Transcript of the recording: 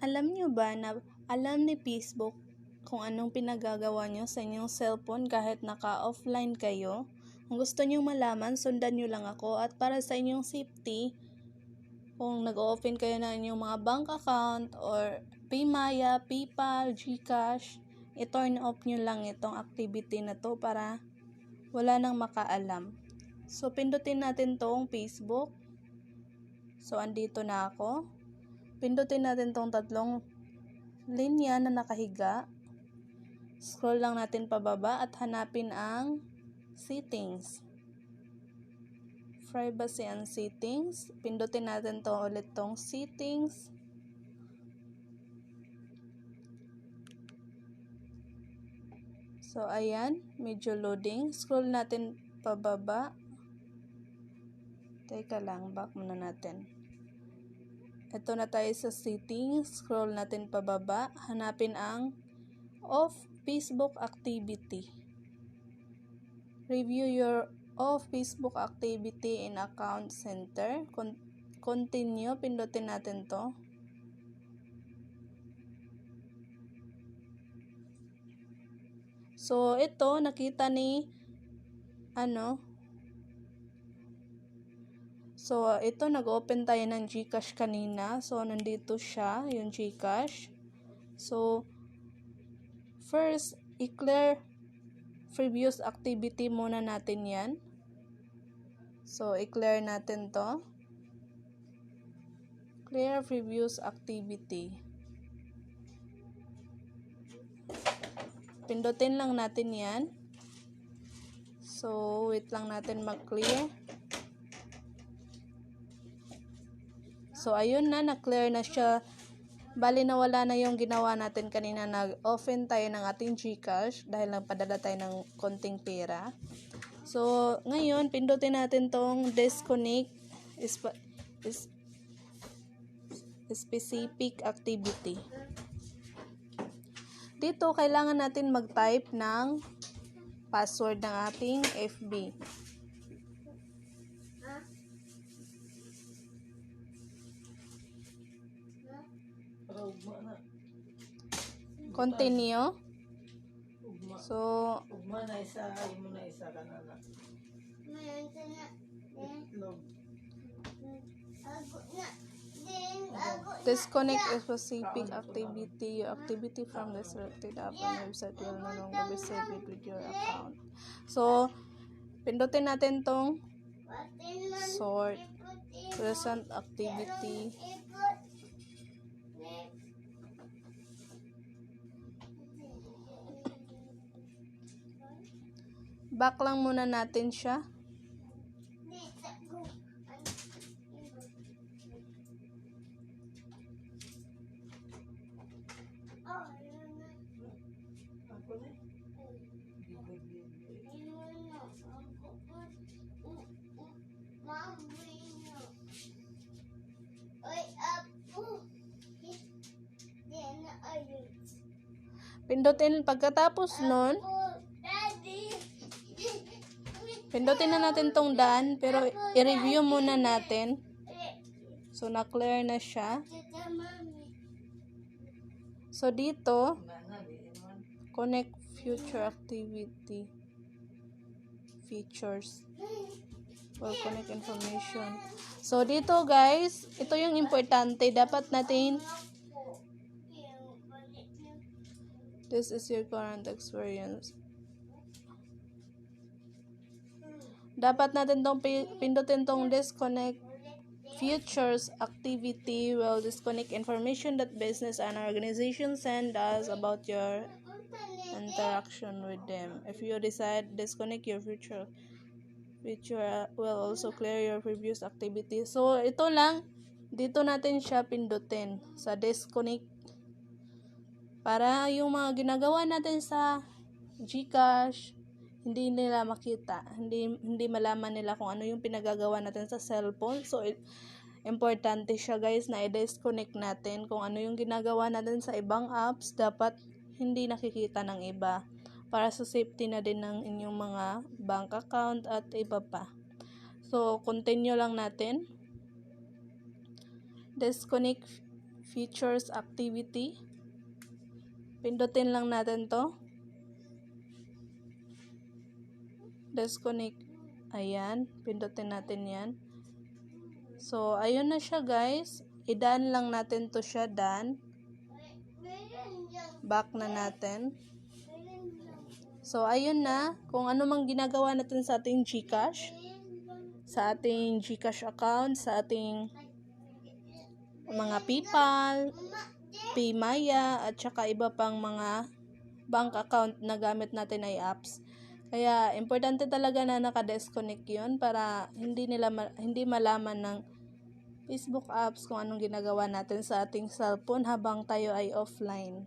Alam nyo ba na alam ni Facebook kung anong pinagagawa nyo sa inyong cellphone kahit naka-offline kayo? Kung gusto nyo malaman, sundan nyo lang ako. At para sa inyong safety, kung nag-open kayo ng inyong mga bank account or Paymaya, PayPal, GCash, i-turn off nyo lang itong activity na to para wala nang makaalam. So, pindutin natin tong Facebook. So, andito na ako. Pindutin natin tong tatlong linya na nakahiga. Scroll lang natin pababa at hanapin ang settings. Privacy and settings. Pindutin natin to ulit tong settings. So, ayan. Medyo loading. Scroll natin pababa. Teka lang. Back muna natin. Ito na tayo sa settings. Scroll natin pababa. Hanapin ang off Facebook activity. Review your off Facebook activity in account center. Con continue. Pindutin natin to. So, ito, nakita ni, ano, So, ito, nag-open tayo ng Gcash kanina. So, nandito siya, yung Gcash. So, first, i-clear previous activity muna natin yan. So, i-clear natin to. Clear previous activity. Pindutin lang natin yan. So, wait lang natin mag-clear. So, ayun na, na-clear na siya. Bali, nawala na yung ginawa natin kanina. Nag-open tayo ng ating Gcash dahil nagpadala tayo ng konting pera. So, ngayon, pindutin natin tong disconnect is, is, specific activity. Dito, kailangan natin mag-type ng password ng ating FB. Continue. So, Ugma na isa, imo na isa ka na na. Disconnect a specific activity. Your activity from the selected app on website will no longer be saved with your account. So, pindutin natin tong sort present activity. Back muna natin siya. Pindutin pagkatapos nun, pindutin na natin tong done, pero i-review muna natin. So, na-clear na siya. So, dito, connect future activity features or connect information. So, dito guys, ito yung importante. Dapat natin, this is your current experience. Dapat natin tong pi- pindutin tong disconnect futures activity will disconnect information that business and organization send us about your interaction with them. If you decide disconnect your future, future will also clear your previous activity. So, ito lang, dito natin siya pindutin sa disconnect para yung mga ginagawa natin sa GCash, hindi nila makita, hindi hindi malaman nila kung ano yung pinagagawa natin sa cellphone. So, it, importante siya guys na i-disconnect natin kung ano yung ginagawa natin sa ibang apps, dapat hindi nakikita ng iba para sa safety na din ng inyong mga bank account at iba pa. So, continue lang natin. Disconnect features activity. Pindutin lang natin to. Disconnect. Ayan, pindutin natin yan. So, ayun na siya guys. Idan lang natin to siya, dan. Back na natin. So, ayun na. Kung ano mang ginagawa natin sa ating Gcash, sa ating Gcash account, sa ating mga PayPal, Paymaya, at saka iba pang mga bank account na gamit natin ay apps. Kaya, importante talaga na naka-disconnect yun para hindi nila ma- hindi malaman ng Facebook apps kung anong ginagawa natin sa ating cellphone habang tayo ay offline.